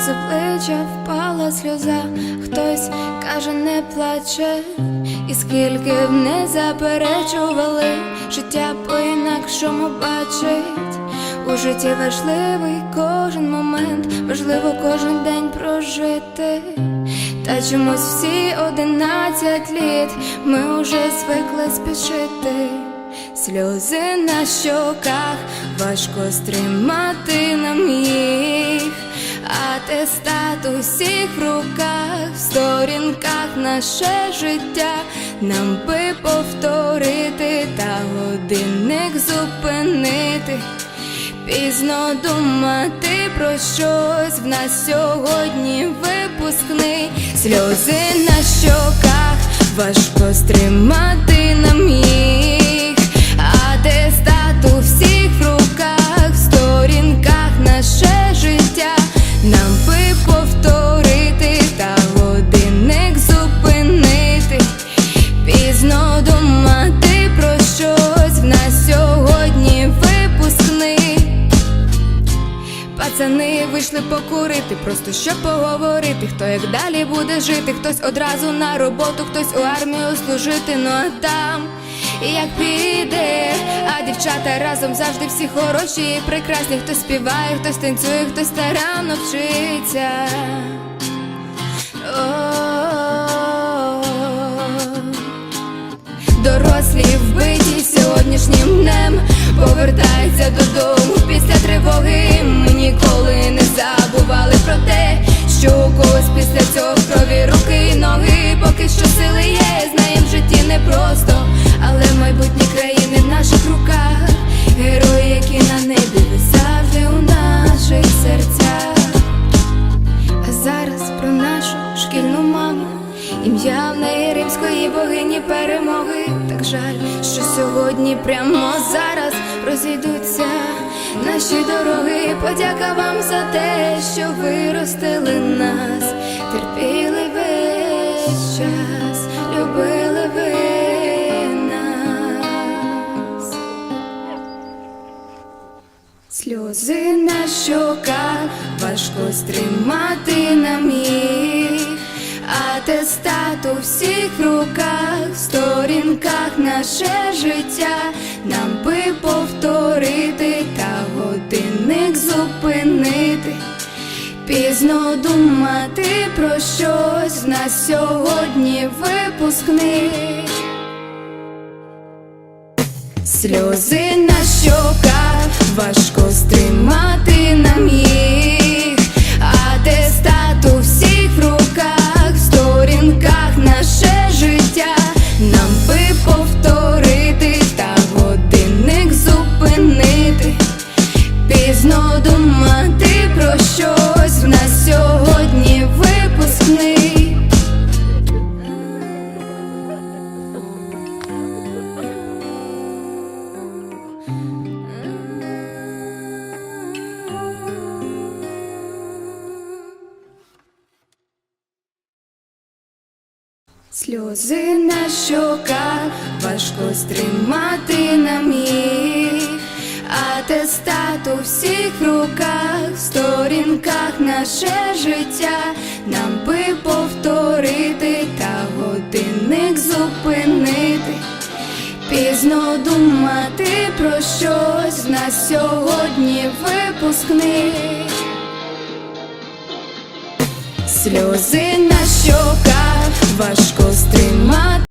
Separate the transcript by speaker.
Speaker 1: за плеча впала сльоза, хтось каже, не плаче, і скільки б не заперечували, життя по-інакшому бачить. У житті важливий кожен момент, важливо кожен день прожити. Та чомусь всі одинадцять літ ми уже звикли спішити. Сльози на щоках важко стримати нам їх, атестат усіх в руках, в сторінках наше життя, нам би повторити та годинник зупинити. Пізно думати про щось в нас сьогодні випускний. Сльози на щоках, важко стримати покурити, просто щоб поговорити, хто як далі буде жити, хтось одразу на роботу, хтось у армію служити, ну а там як піде, а дівчата разом завжди всі хороші і прекрасні, хтось співає, хтось танцює, хтось старанно вчиться. Дорослі вбиті сьогоднішнім днем повертаються додому що сили є, знаєм в житті непросто, але майбутнє країни в наших руках. Герої, які на небі, ви завжди у наших серцях. А зараз про нашу шкільну маму. Ім'я в неї римської богині перемоги. Так жаль, що сьогодні прямо зараз розійдуться наші дороги. Подяка вам за те, що ви ростили нас, важко стримати нам їх, атестат у всіх руках, в сторінках наше життя, нам би повторити та годинник зупинити. Пізно думати про щось в нас сьогодні випускний. Сльози на щоках важко стримати нам їх, Сльози на щоках важко стримати нам їх, атестат у всіх руках, в сторінках наше життя, нам би повторити та годинник зупинити. Пізно думати про щось в нас сьогодні випускний. Сльози на щоках важко стримати.